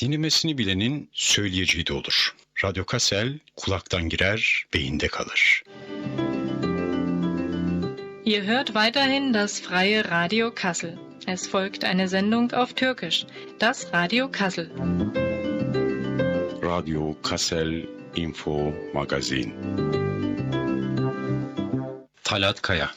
Dinlemesini bilenin söyleyeceği de olur. Radyo Kassel kulaktan girer, beyinde kalır. Ihr hört weiterhin das freie Radio Kassel. Es folgt eine Sendung auf Türkisch, das Radio Kassel. Radyo Kassel Info Magazin. Talat Kaya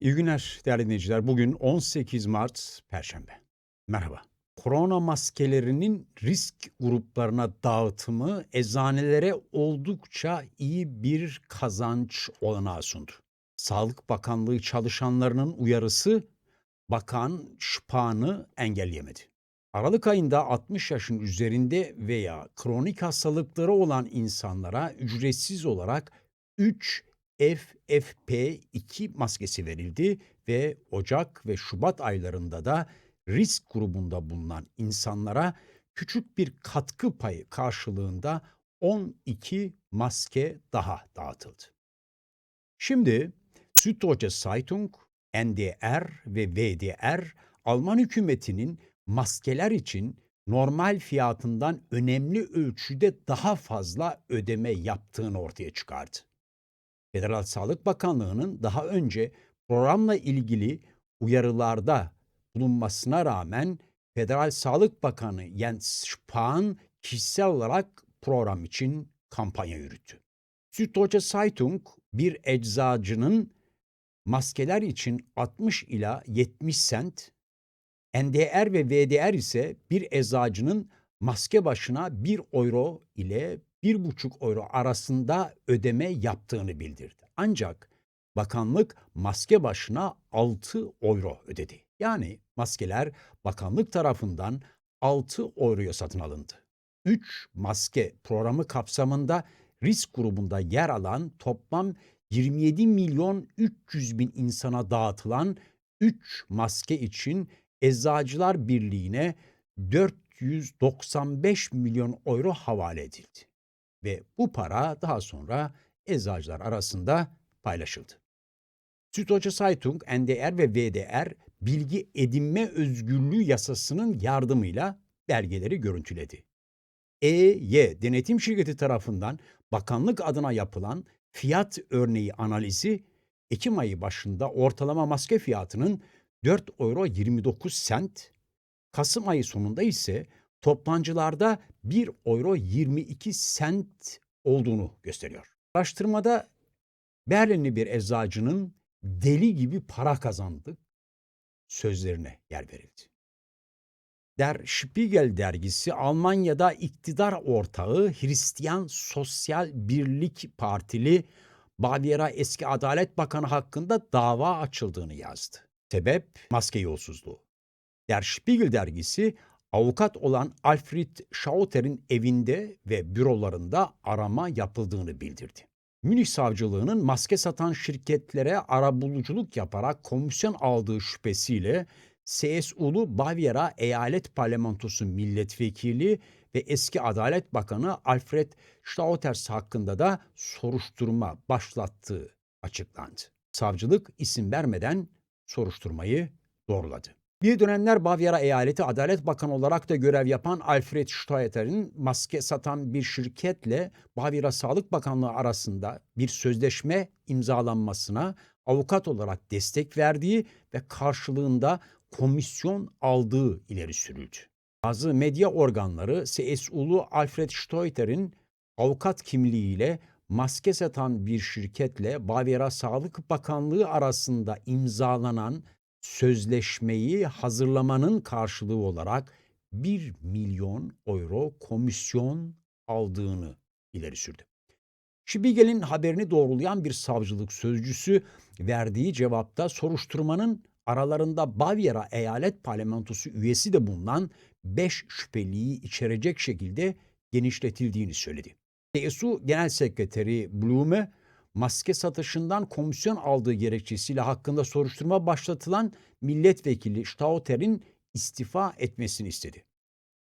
İyi günler değerli dinleyiciler. Bugün 18 Mart Perşembe. Merhaba. Korona maskelerinin risk gruplarına dağıtımı eczanelere oldukça iyi bir kazanç olanağı sundu. Sağlık Bakanlığı çalışanlarının uyarısı bakan şıpağını engelleyemedi. Aralık ayında 60 yaşın üzerinde veya kronik hastalıkları olan insanlara ücretsiz olarak 3 FFP2 maskesi verildi ve Ocak ve Şubat aylarında da risk grubunda bulunan insanlara küçük bir katkı payı karşılığında 12 maske daha dağıtıldı. Şimdi Süddeutsche Zeitung, NDR ve WDR Alman hükümetinin maskeler için normal fiyatından önemli ölçüde daha fazla ödeme yaptığını ortaya çıkardı. Federal Sağlık Bakanlığı'nın daha önce programla ilgili uyarılarda bulunmasına rağmen Federal Sağlık Bakanı Jens Spahn kişisel olarak program için kampanya yürüttü. Süddeutsche Zeitung bir eczacının maskeler için 60 ila 70 sent, NDR ve VDR ise bir eczacının maske başına 1 euro ile 1,5 euro arasında ödeme yaptığını bildirdi. Ancak bakanlık maske başına 6 euro ödedi. Yani maskeler bakanlık tarafından 6 euroya satın alındı. 3 maske programı kapsamında risk grubunda yer alan toplam 27 milyon 300 bin insana dağıtılan 3 maske için Eczacılar Birliği'ne 495 milyon euro havale edildi. Ve bu para daha sonra eczacılar arasında paylaşıldı. Süddeutsche Zeitung, NDR ve VDR bilgi edinme özgürlüğü yasasının yardımıyla belgeleri görüntüledi. EY denetim şirketi tarafından bakanlık adına yapılan fiyat örneği analizi Ekim ayı başında ortalama maske fiyatının 4 euro 29 sent, Kasım ayı sonunda ise toplancılarda 1 euro 22 sent olduğunu gösteriyor. Araştırmada Berlinli bir eczacının deli gibi para kazandık sözlerine yer verildi. Der Spiegel dergisi Almanya'da iktidar ortağı Hristiyan Sosyal Birlik Partili Bavyera eski Adalet Bakanı hakkında dava açıldığını yazdı. Sebep maske yolsuzluğu. Der Spiegel dergisi avukat olan Alfred Schauter'in evinde ve bürolarında arama yapıldığını bildirdi. Münih Savcılığı'nın maske satan şirketlere arabuluculuk yaparak komisyon aldığı şüphesiyle CSU'lu Bavyera Eyalet Parlamentosu Milletvekili ve eski Adalet Bakanı Alfred Stauters hakkında da soruşturma başlattığı açıklandı. Savcılık isim vermeden soruşturmayı doğruladı. Bir dönemler Bavyera Eyaleti Adalet Bakanı olarak da görev yapan Alfred Steuter'in maske satan bir şirketle Bavyera Sağlık Bakanlığı arasında bir sözleşme imzalanmasına avukat olarak destek verdiği ve karşılığında komisyon aldığı ileri sürüldü. Bazı medya organları CSU'lu Alfred Steuter'in avukat kimliğiyle maske satan bir şirketle Bavyera Sağlık Bakanlığı arasında imzalanan sözleşmeyi hazırlamanın karşılığı olarak 1 milyon euro komisyon aldığını ileri sürdü. Spiegel'in haberini doğrulayan bir savcılık sözcüsü verdiği cevapta soruşturmanın aralarında Bavyera Eyalet Parlamentosu üyesi de bulunan 5 şüpheliyi içerecek şekilde genişletildiğini söyledi. CSU Genel Sekreteri Blume, maske satışından komisyon aldığı gerekçesiyle hakkında soruşturma başlatılan milletvekili Stauter'in istifa etmesini istedi.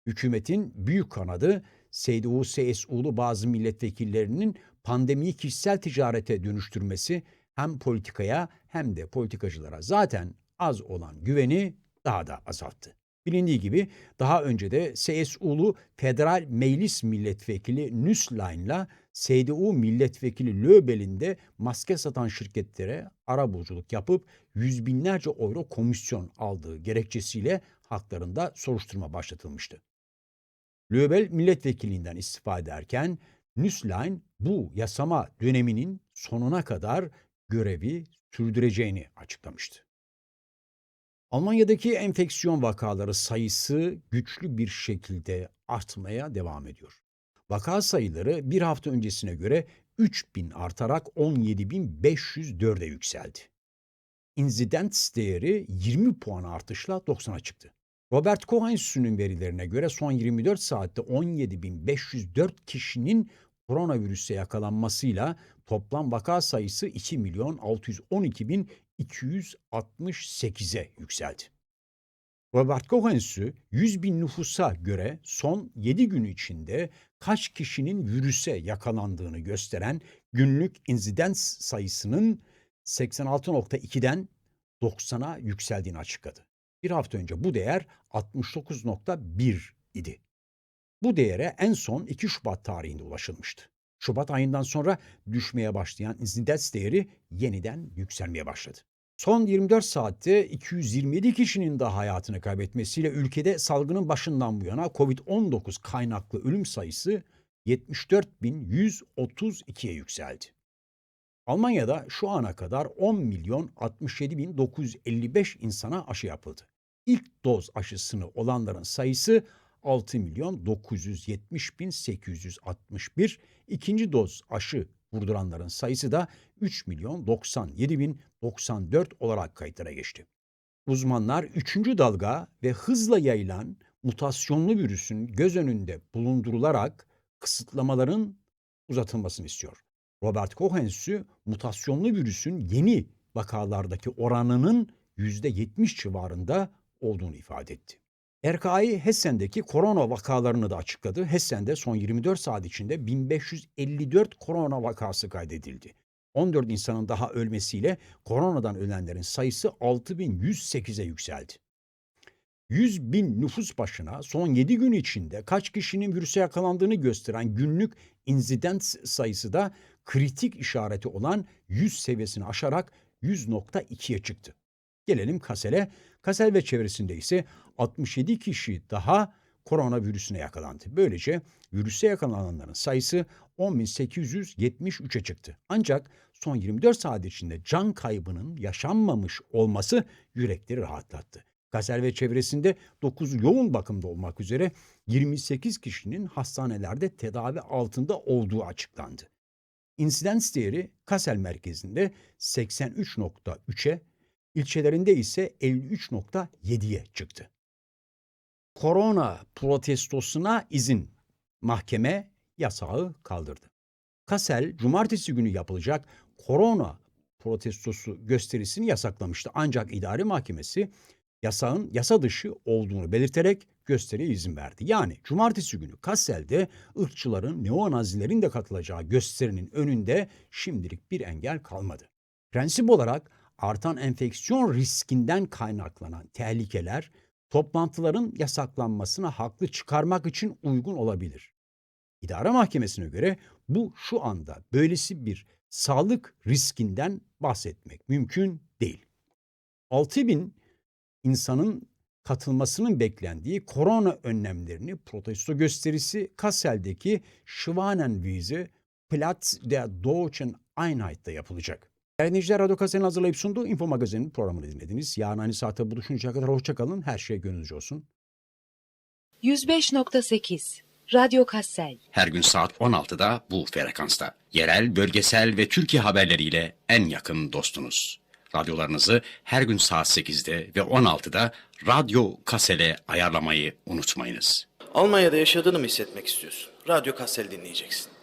Hükümetin büyük kanadı CDU-CSU'lu bazı milletvekillerinin pandemiyi kişisel ticarete dönüştürmesi hem politikaya hem de politikacılara zaten az olan güveni daha da azalttı. Bilindiği gibi daha önce de CSU'lu Federal Meclis Milletvekili Nüsline'la CDU Milletvekili Löbel'in de maske satan şirketlere arabuluculuk yapıp yüz binlerce euro komisyon aldığı gerekçesiyle haklarında soruşturma başlatılmıştı. Löbel milletvekilinden istifa ederken Nüsline bu yasama döneminin sonuna kadar görevi sürdüreceğini açıklamıştı. Almanya'daki enfeksiyon vakaları sayısı güçlü bir şekilde artmaya devam ediyor. Vaka sayıları bir hafta öncesine göre 3000 artarak 17.504'e yükseldi. Incidence değeri 20 puan artışla 90'a çıktı. Robert Koch Enstitüsü'nün verilerine göre son 24 saatte 17.504 kişinin koronavirüse yakalanmasıyla toplam vaka sayısı 2 milyon 612 bin 268'e yükseldi. Robert Koch Enstitüsü 100 bin nüfusa göre son 7 gün içinde kaç kişinin virüse yakalandığını gösteren günlük insidens sayısının 86.2'den 90'a yükseldiğini açıkladı. Bir hafta önce bu değer 69.1 idi. Bu değere en son 2 Şubat tarihinde ulaşılmıştı. Şubat ayından sonra düşmeye başlayan insidens değeri yeniden yükselmeye başladı. Son 24 saatte 227 kişinin de hayatını kaybetmesiyle ülkede salgının başından bu yana COVID-19 kaynaklı ölüm sayısı 74.132'ye yükseldi. Almanya'da şu ana kadar 10 milyon 67 bin 955 insana aşı yapıldı. İlk doz aşısını olanların sayısı 6 milyon 970 bin 861. İkinci doz aşı vurduranların sayısı da 3 milyon 97 bin 94 olarak kayıtlara geçti. Uzmanlar 3. dalga ve hızla yayılan mutasyonlu virüsün göz önünde bulundurularak kısıtlamaların uzatılmasını istiyor. Robert Koch mutasyonlu virüsün yeni vakalardaki oranının %70 civarında olduğunu ifade etti. RKI Hessen'deki korona vakalarını da açıkladı. Hessen'de son 24 saat içinde 1554 korona vakası kaydedildi. 14 insanın daha ölmesiyle koronadan ölenlerin sayısı 6108'e yükseldi. 100 bin nüfus başına son 7 gün içinde kaç kişinin virüse yakalandığını gösteren günlük insidens sayısı da kritik işareti olan 100 seviyesini aşarak 100.2'ye çıktı. Gelelim Kassel'e. Kassel ve çevresinde ise 67 kişi daha koronavirüsüne yakalandı. Böylece virüse yakalananların sayısı 10.873'e çıktı. Ancak son 24 saat içinde can kaybının yaşanmamış olması yürekleri rahatlattı. Kassel ve çevresinde 9 yoğun bakımda olmak üzere 28 kişinin hastanelerde tedavi altında olduğu açıklandı. İnsidens değeri Kassel merkezinde 83.3'e, ilçelerinde ise 53.7'ye çıktı. Korona protestosuna izin. Mahkeme yasağı kaldırdı. Kassel cumartesi günü yapılacak korona protestosu gösterisini yasaklamıştı. Ancak idare mahkemesi yasağın yasa dışı olduğunu belirterek gösteriye izin verdi. Yani cumartesi günü Kassel'de ırkçıların, neonazilerin de katılacağı gösterinin önünde şimdilik bir engel kalmadı. Prensip olarak artan enfeksiyon riskinden kaynaklanan tehlikeler toplantıların yasaklanmasına haklı çıkarmak için uygun olabilir. İdare mahkemesine göre bu şu anda böylesi bir sağlık riskinden bahsetmek mümkün değil. 6000 insanın katılmasının beklendiği korona önlemlerini protesto gösterisi Kassel'deki Schwanenwiese Platz der Deutschen Einheit'te yapılacak. Dinleyiciler, Radyo Kassel'in hazırlayıp sunduğu Info Magazin'in programını dinlediniz. Yarın aynı saatte buluşuncaya kadar hoşçakalın. Her şey gönlünüzce olsun. 105.8 Radyo Kassel Her gün saat 16'da bu frekansta. Yerel, bölgesel ve Türkiye haberleriyle en yakın dostunuz. Radyolarınızı her gün saat 8'de ve 16'da Radyo Kasel'e ayarlamayı unutmayınız. Almanya'da yaşadığını mı hissetmek istiyorsun? Radyo Kassel dinleyeceksin.